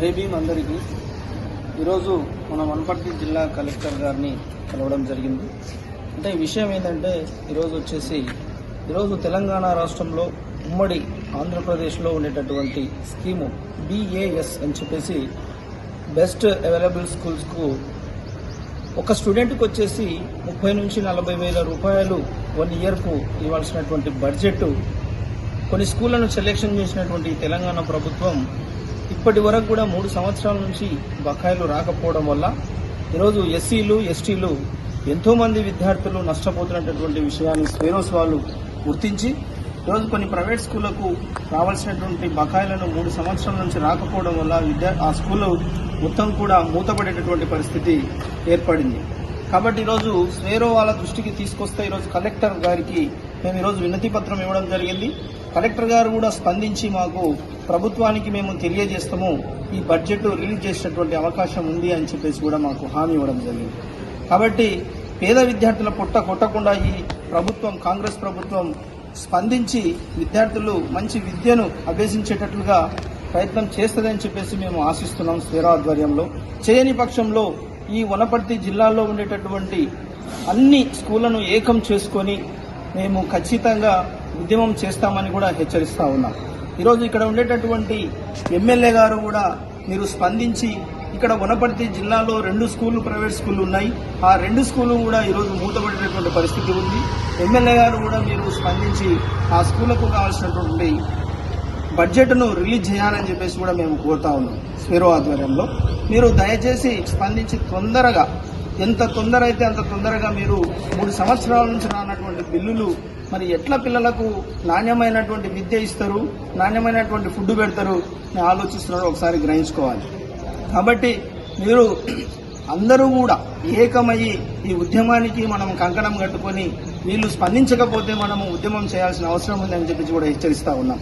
జై భీమ్ అందరికీ ఈరోజు మన వనపర్తి జిల్లా కలెక్టర్ గారిని కలవడం జరిగింది. అంటే ఈ విషయం ఏంటంటే ఈరోజు వచ్చేసి ఈరోజు తెలంగాణ రాష్ట్రంలో ఉమ్మడి ఆంధ్రప్రదేశ్లో ఉండేటటువంటి స్కీము బిఏఎస్ అని చెప్పేసి బెస్ట్ అవైలబుల్ స్కూల్స్కు ఒక స్టూడెంట్కి వచ్చేసి ముప్పై నుంచి నలభై వేల రూపాయలు వన్ ఇయర్కు ఇవ్వాల్సినటువంటి బడ్జెట్ కొన్ని స్కూళ్ళను సెలెక్షన్ చేసినటువంటి తెలంగాణ ప్రభుత్వం ఇప్పటి వరకు కూడా మూడు సంవత్సరాల నుంచి బకాయిలు రాకపోవడం వల్ల ఈరోజు ఎస్సీలు ఎస్టీలు ఎంతో మంది విద్యార్థులు నష్టపోతున్నటువంటి విషయాన్ని స్వేరోస్ వాళ్ళు గుర్తించి ఈరోజు కొన్ని ప్రైవేట్ స్కూళ్ళకు రావాల్సినటువంటి బకాయిలను మూడు సంవత్సరాల నుంచి రాకపోవడం వల్ల విద్యా ఆ స్కూళ్ళు మొత్తం కూడా మూతపడేటటువంటి పరిస్థితి ఏర్పడింది. కాబట్టి ఈరోజు స్వేరో వాళ్ళ దృష్టికి తీసుకొస్తే ఈరోజు కలెక్టర్ గారికి మేము ఈరోజు వినతి పత్రం ఇవ్వడం జరిగింది. కలెక్టర్ గారు కూడా స్పందించి మాకు ప్రభుత్వానికి మేము తెలియజేస్తాము ఈ బడ్జెట్ రిలీజ్ చేసేటటువంటి అవకాశం ఉంది అని చెప్పేసి కూడా మాకు హామీ ఇవ్వడం జరిగింది. కాబట్టి పేద విద్యార్థుల పుట్ట కొట్టకుండా ఈ ప్రభుత్వం కాంగ్రెస్ ప్రభుత్వం స్పందించి విద్యార్థులు మంచి విద్యను అభ్యసించేటట్లుగా ప్రయత్నం చేస్తుందని చెప్పేసి మేము ఆశిస్తున్నాం స్వేరా ఆధ్వర్యంలో. చేయని పక్షంలో ఈ వనపర్తి జిల్లాలో ఉండేటటువంటి అన్ని స్కూళ్ళను ఏకం చేసుకొని మేము ఖచ్చితంగా ఉద్యమం చేస్తామని కూడా హెచ్చరిస్తా ఉన్నాం. ఈరోజు ఇక్కడ ఉండేటటువంటి ఎమ్మెల్యే గారు కూడా మీరు స్పందించి ఇక్కడ వనపర్తి జిల్లాలో రెండు స్కూళ్ళు ప్రైవేట్ స్కూళ్ళు ఉన్నాయి. ఆ రెండు స్కూళ్ళు కూడా ఈరోజు మూతపడేటటువంటి పరిస్థితి ఉంది. ఎమ్మెల్యే గారు కూడా మీరు స్పందించి ఆ స్కూళ్ళకు కావాల్సినటువంటి బడ్జెట్ను రిలీజ్ చేయాలని చెప్పేసి కూడా మేము కోరుతా ఉన్నాం స్వీరో ఆధ్వర్యంలో. మీరు దయచేసి స్పందించి తొందరగా ఎంత తొందర అయితే అంత తొందరగా మీరు మూడు సంవత్సరాల నుంచి రానటువంటి బిల్లులు మరి ఎట్లా పిల్లలకు నాణ్యమైనటువంటి విద్య ఇస్తారు నాణ్యమైనటువంటి ఫుడ్ పెడతారు అని ఆలోచిస్తున్నారో ఒకసారి గ్రహించుకోవాలి. కాబట్టి మీరు అందరూ కూడా ఏకమయ్యి ఈ ఉద్యమానికి మనం కంకణం కట్టుకొని వీళ్ళు స్పందించకపోతే మనము ఉద్యమం చేయాల్సిన అవసరం ఉందని చెప్పి కూడా హెచ్చరిస్తా ఉన్నాం.